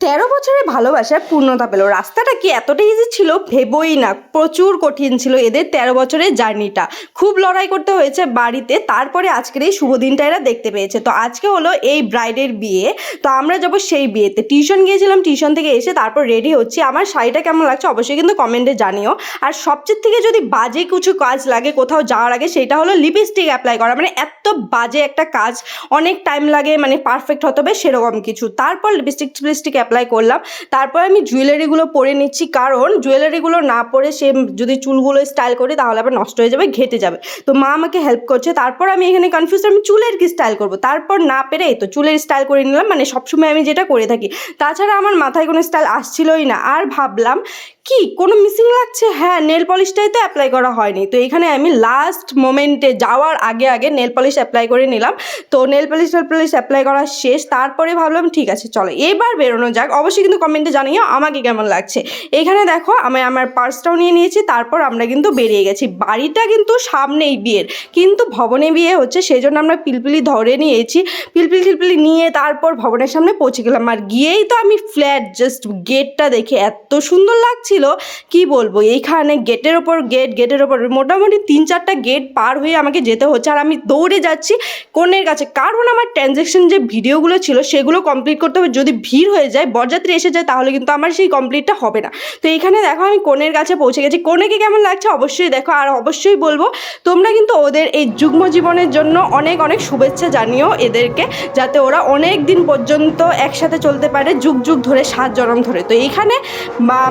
তেরো বছরের ভালোবাসার পূর্ণতা পেল। রাস্তাটা কি এতটা ইজি ছিল? ভেবই না। প্রচুর কঠিন ছিল এদের তেরো বছরের জার্নিটা। খুব লড়াই করতে হয়েছে বাড়িতে। তারপরে আজকের এই শুভ দিনটা এরা দেখতে পেয়েছে। তো আজকে হলো এই ব্রাইডের বিয়ে। তো আমরা যাব সেই বিয়েতে। টিউশন গিয়েছিলাম, টিউশন থেকে এসে তারপর রেডি হচ্ছি। আমার শাড়িটা কেমন লাগছে অবশ্যই কিন্তু কমেন্টে জানিও। আর সবচেয়ে থেকে যদি বাজে কিছু কাজ লাগে কোথাও যাওয়ার আগে, সেটা হলো লিপস্টিক অ্যাপ্লাই করা। মানে এত বাজে একটা কাজ। অনেক টাইম লাগে মানে পারফেক্ট হতে হবে সেরকম কিছু। তারপর লিপস্টিক লিপস্টিক অ্যাপ্লাই করলাম। তারপর আমি জুয়েলারিগুলো পরে নিচ্ছি, কারণ জুয়েলারিগুলো না পরে সে যদি চুলগুলো স্টাইল করি, তাহলে আবার নষ্ট হয়ে যাবে, ঘেটে যাবে। তো মা আমাকে হেল্প করছে। তারপর আমি এখানে কনফিউজ আমি চুলের কি স্টাইল করব? তারপর না পেরে তো চুলের স্টাইল করে নিলাম মানে সবসময় আমি যেটা করে থাকি। তাছাড়া আমার মাথায় কোনো স্টাইল আসছিলই না। আর ভাবলাম কি? কোনো মিসিং লাগছে? হ্যাঁ নেল পলিশটাই তো অ্যাপ্লাই করা হয়নি। তো এখানে আমি লাস্ট মোমেন্টে যাওয়ার আগে আগে নেল পলিশ অ্যাপ্লাই করে নিলাম। তো nail polish nail polish apply করা শেষ। তারপরে ভাবলাম, ঠিক আছে, চলো। এবার বেরোনো যাক। অবশ্যই কিন্তু কমেন্টে জানিও আমাকে কেমন লাগছে। এখানে দেখো, আমি আমার পার্সটাও নিয়ে নিয়েছি, তারপর আমরা কিন্তু বেরিয়ে গেছি। বাড়িটা কিন্তু সামনেই বিয়ের। কিন্তু ভবনে বিয়ে হচ্ছে সেই জন্য আমরা পিলপিলি ধরে নিয়েছি। পিলপিলি, টিলপিলি নিয়ে তারপর ভবনের সামনে পৌঁছে গেলাম। আর গিয়েই তো আমি ফ্ল্যাট জাস্ট গেটটা দেখে এত সুন্দর লাগছিল কি বলব? এইখানে গেটের ওপর গেট, গেটের ওপর মোটামুটি তিন চারটা গেট পার হয়ে আমাকে যেতে হচ্ছে। আর আমি দৌড়ে যাচ্ছি কনের কাছে। কারণ আমার ট্রানজ্যাকশন যে ভিডিওগুলো ছিল সেগুলো কমপ্লিট করতে হবে। যদি ভিড় হয়ে যায়, বরযাত্রী এসে যায়, তাহলে কিন্তু আমার সেই কমপ্লিটটা হবে না। তো এইখানে দেখো আমি কনের কাছে পৌঁছে গেছি। কনেকে কেমন লাগছে অবশ্যই দেখো। আর অবশ্যই বলব, তোমরা কিন্তু ওদের এই যুগ্ম জীবনের জন্য অনেক অনেক শুভেচ্ছা জানিও এদেরকে, যাতে ওরা অনেক দিন পর্যন্ত একসাথে চলতে পারে যুগ যুগ ধরে, সাত জনম ধরে। তো এইখানে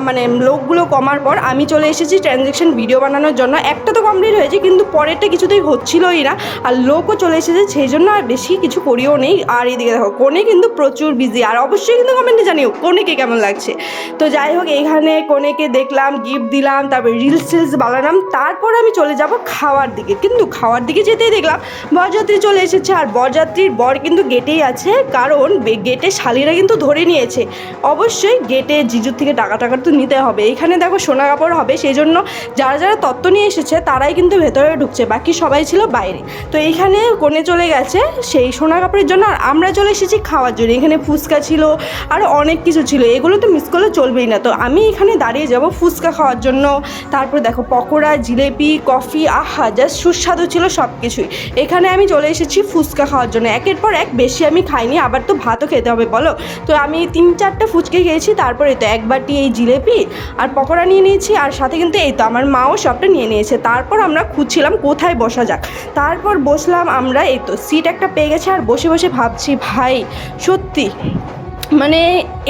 মানে লোকগুলো কমার পর আমি চলে এসেছি ট্রানজ্যাকশন ভিডিও বানানোর জন্য। একটা তো কমপ্লিট হয়েছে, কিন্তু পরেরটা কিছুতেই হচ্ছিলই না। আর লোকও চলে এসেছে, সেই জন্য আর বেশি কিছু করিও নেই। আর এদিকে দেখো, কোনে কিন্তু প্রচুর বিজি আর অবশ্যই কিন্তু কমেন্টে জানিও কোনেকে কেমন লাগছে। তো যাই হোক, এইখানে কোনেকে দেখলাম গিফট দিলাম, তারপর রিলস টিলস বানালাম। তারপর আমি চলে যাব খাওয়ার দিকে। কিন্তু খাওয়ার দিকে যেতেই দেখলাম, বরযাত্রী চলে এসেছে। আর বরযাত্রীর বর কিন্তু গেটেই আছে, কারণ গেটে শালিরা কিন্তু ধরে নিয়েছে। অবশ্যই গেটে জিজুর থেকে টাকা টাকা তো নিতে হবে। এখানে দেখো সোনা কাপড় হবে সেই জন্য যারা যারা তত্ত্ব নিয়ে এসেছে তারাই কিন্তু ভেতরে ঢুকছে, বাকি সবাই ছিল বাইরে। তো এইখানে কোণে চলে গেছে সেই সোনা কাপড়ের জন্য, আর আমরা চলে এসেছি খাওয়ার জন্য। এখানে ফুচকা ছিল, আর অনেক কিছু ছিল। এগুলো তো মিস করলে চলবেই না। তো আমি এখানে দাঁড়িয়ে যাব ফুচকা খাওয়ার জন্য। তারপর দেখো পকোড়া, জিলেপি, কফি, আহা জাস্ট সুস্বাদু ছিল সব কিছুই এখানে আমি চলে এসেছি ফুচকা খাওয়ার জন্য। একের পর এক বেশি আমি খাইনি, আবার তো ভাতও খেতে হবে, বলো? তো আমি তিন চারটা ফুচকে খেয়েছি, তারপরে তো এক বাটি এই জিলেপি আর পকোড়া নিয়ে নিয়েছি, আর সাথে কিন্তু এই তো আমার মাও সবটা নিয়ে নিয়েছে। তারপর আমরা খুঁজছিলাম কোথায় বসা যাক। তারপর বসলাম আমরা, এই তো সিট একটা পেয়ে গেছে, আর বসে বসে ভাবছি, ভাই, সত্যি মানে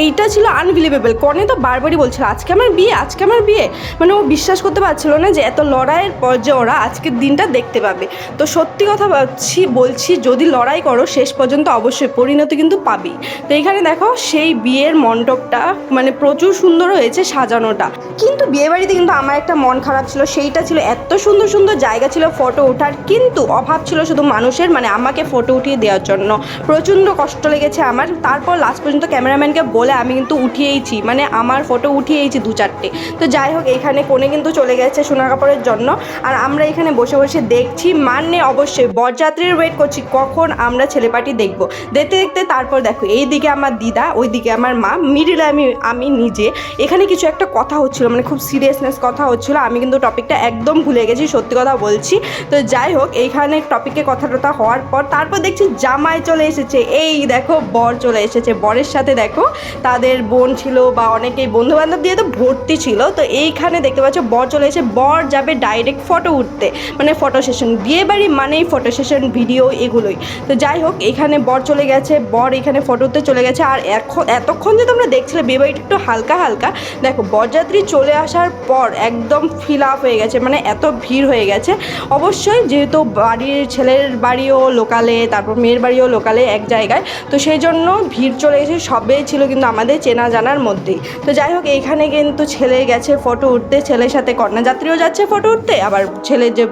এইটা ছিল আনবিলিভেবল কনে তো বারবারই বলছিল, আজকে আমার বিয়ে, আজকে আমার বিয়ে। মানে ও বিশ্বাস করতে পারছিল না যে এত লড়াইয়ের পর যে ওরা আজকের দিনটা দেখতে পাবে। তো সত্যি কথা বলছি বলছি, যদি লড়াই করো, শেষ পর্যন্ত অবশ্যই পরিণতি কিন্তু পাবি। তো এখানে দেখো, সেই বিয়ের মণ্ডপটা মানে প্রচুর সুন্দর হয়েছে সাজানোটা। কিন্তু বিয়েবাড়িতে কিন্তু আমার একটা মন খারাপ ছিল, সেইটা ছিল এত সুন্দর সুন্দর জায়গা ছিল ফটো ওঠার, কিন্তু অভাব ছিল শুধু মানুষের মানে আমাকে ফটো উঠিয়ে দেওয়ার জন্য। প্রচণ্ড কষ্ট লেগেছে আমার। তারপর লাস্ট পর্যন্ত ক্যামেরাম্যানকে বলে আমি কিন্তু উঠিয়েইছি মানে আমার ফটো উঠিয়েইছি দু চারটে। তো যাই হোক, এখানে কোণে কিন্তু চলে গেছে সোনা কাপড়ের জন্য। আর আমরা এখানে বসে বসে দেখছি মানে অবশ্যই বরযাত্রীর ওয়েট করছি, কখন আমরা ছেলেপাটি দেখব। দেখতে দেখতে তারপর দেখো এই দিকে আমার দিদা ওই দিকে আমার মা মিডিলে আমি আমি নিজে। এখানে কিছু একটা কথা হচ্ছিল মানে খুব সিরিয়াসনেস কথা হচ্ছিল, আমি কিন্তু টপিকটা একদম ভুলে গেছি, সত্যি কথা বলছি। তো যাই হোক এইখানে টপিকে কথা টথা হওয়ার পর তারপর দেখছি জামাই চলে এসেছে। এই দেখো, বর চলে এসেছে, বরের সাথে দেখো, তাদের বোন ছিল বা অনেকেই বন্ধু বান্ধব দিয়ে তো ভর্তি ছিল, তো এইখানে দেখতে পাচ্ছ বর চলে এসে, বর যাবে ডাইরেক্ট ফটো উঠতে মানে ফটো সেশন বিয়ে বাড়ি মানেই ফটো সেশন ভিডিও এগুলোই। তো যাই হোক, এখানে বর চলে গেছে, বর এখানে ফটো উঠতে চলে গেছে, আর এখন এতক্ষণ যে তোমরা দেখছিলে, বিয়ে বাড়িটা একটু হালকা হালকা, দেখো বরযাত্রী চলে আসার পর একদম ফিল আপ হয়ে গেছে মানে এত ভিড় হয়ে গেছে। অবশ্যই যেহেতু বাড়ির ছেলের বাড়িও লোকালে তারপর মেয়ের বাড়িও লোকালে এক জায়গায়, তো সেই জন্য ভিড় চলে গেছে সবেই ছিল কিন্তু আমাদের চেনা জানার মধ্যেই। তো যাই হোক, এইখানে কিন্তু ছেলে গেছে ফটো উঠতে, ছেলের সাথে কন্যাযাত্রীও যাচ্ছে ফটো উঠতে, আবার ছেলে যে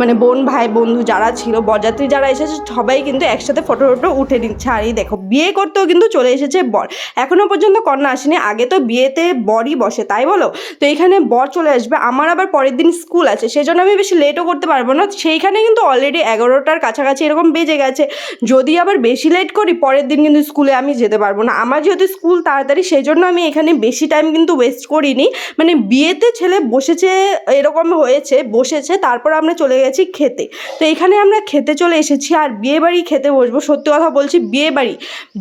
মানে বোন, ভাই, বন্ধু যারা ছিল, বরযাত্রী যারা এসেছে, সবাই কিন্তু একসাথে ফটো ফটো উঠে নিচ্ছে। আর এই দেখো, বিয়ে করতেও কিন্তু চলে এসেছে বর। এখনও পর্যন্ত কন্যা আসেনি, আগে তো বিয়েতে বরই বসে, তাই বলো? তো এইখানে বর চলে আসবে, আমার আবার পরের দিন স্কুল আছে সেই জন্য আমি বেশি লেটও করতে পারব না। সেইখানে কিন্তু অলরেডি এগারোটার কাছাকাছি এরকম বেজে গেছে। যদি আবার বেশি লেট করি, পরের দিন কিন্তু স্কুলে আমি যেতে পারব না। আমার যেহেতু স্কুল তাড়াতাড়ি সেই জন্য আমি এখানে বেশি টাইম কিন্তু ওয়েস্ট করিনি। মানে বিয়েতে ছেলে বসেছে, এরকম হয়েছে, বসেছে, তারপর আমরা চলে গেছি খেতে। তো এখানে আমরা খেতে চলে এসেছি, আর বিয়ে বাড়ি খেতে বসবো। সত্যি কথা বলছি, বিয়ে বাড়ি।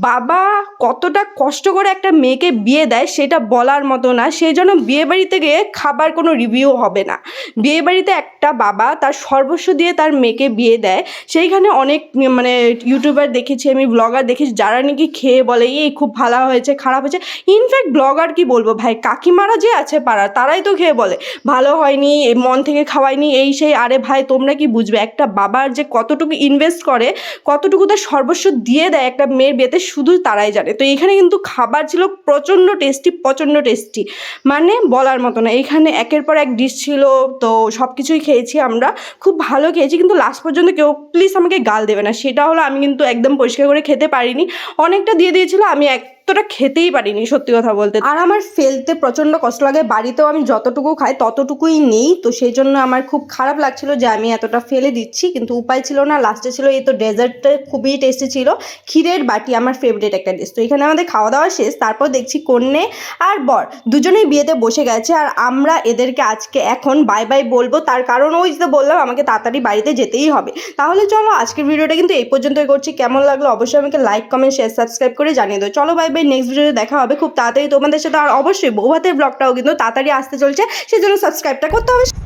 বাবা কতটা কষ্ট করে একটা মেয়েকে বিয়ে দেয়, সেটা বলার মতো না। সেই জন্য বিয়ে বাড়িতে গিয়ে খাবার কোনো রিভিউ হবে না। বিয়ে বাড়িতে একটা বাবা, তার সর্বস্ব দিয়ে তার মেয়েকে বিয়ে দেয়। সেইখানে অনেক মানে ইউটিউবার দেখেছি, আমি ব্লগার দেখেছি, যারা নাকি খেয়ে বলে, এই খুব ভালো হয়েছে, খারাপ হয়েছে। ইনফ্যাক্ট ব্লগার কি বলব ভাই? কাকিমারা যে আছে পাড়ার, তারাই তো খেয়ে বলে, ভালো হয়নি মন থেকে খাওয়ায়নি এই সেই, আরে ভাই, তোমরা কি বুঝবে? একটা বাবার যে কতটুকু ইনভেস্ট করে, কতটুকু তার সর্বস্ব দিয়ে দেয় একটা মেয়ের বিয়েতে, শুধু তারাই জানে। তো এখানে কিন্তু খাবার ছিল প্রচণ্ড টেস্টি প্রচণ্ড টেস্টি মানে বলার মতো না, এখানে একের পর এক ডিশ ছিল, তো সব কিছুই খেয়েছি আমরা। খুব ভালো খেয়েছি, কিন্তু লাস্ট পর্যন্ত কেউ প্লিজ আমাকে গাল দেবে না। সেটা হলো আমি কিন্তু একদম পরিষ্কার করে খেতে পারিনি। অনেকটা দিয়ে দিয়েছিল, আমি এতটা খেতেই পারিনি, সত্যি কথা বলতে। আর আমার ফেলতে প্রচণ্ড কষ্ট লাগে, বাড়িতেও আমি যতটুকু খাই ততটুকুই নেই, তো সেই জন্য আমার খুব খারাপ লাগছিল যে আমি এতটা ফেলে দিচ্ছি, কিন্তু উপায় ছিল না লাস্টে ছিল এই তো ডেজার্টটা খুবই টেস্টি ছিল, ক্ষীরের বাটি আমার ফেভারিট একটা ডিশ তো এখানে আমাদের খাওয়া দাওয়া শেষ, তারপর দেখছি কন্যে আর বর, দুজনেই বিয়েতে বসে গেছে, আর আমরা এদেরকে আজকে এখন বাই বাই বলব, তার কারণ ওই যে বললাম, আমাকে তাড়াতাড়ি বাড়িতে যেতেই হবে। তাহলে চলো, আজকের ভিডিওটা কিন্তু এই পর্যন্তই করছি, কেমন লাগল অবশ্যই আমাকে লাইক কমেন্ট শেয়ার সাবস্ক্রাইব করে জানিয়ে দাও। চলো বাই বাই নেক্সট ভিডিওতে দেখা হবে। খুব তাড়াতাড়ি তোমাদের সাথে, আর অবশ্যই বৌভাতের ব্লগটাও কিন্তু তাড়াতাড়ি আসতে চলছে। সেজন্য সাবস্ক্রাইবটা করতে হবে।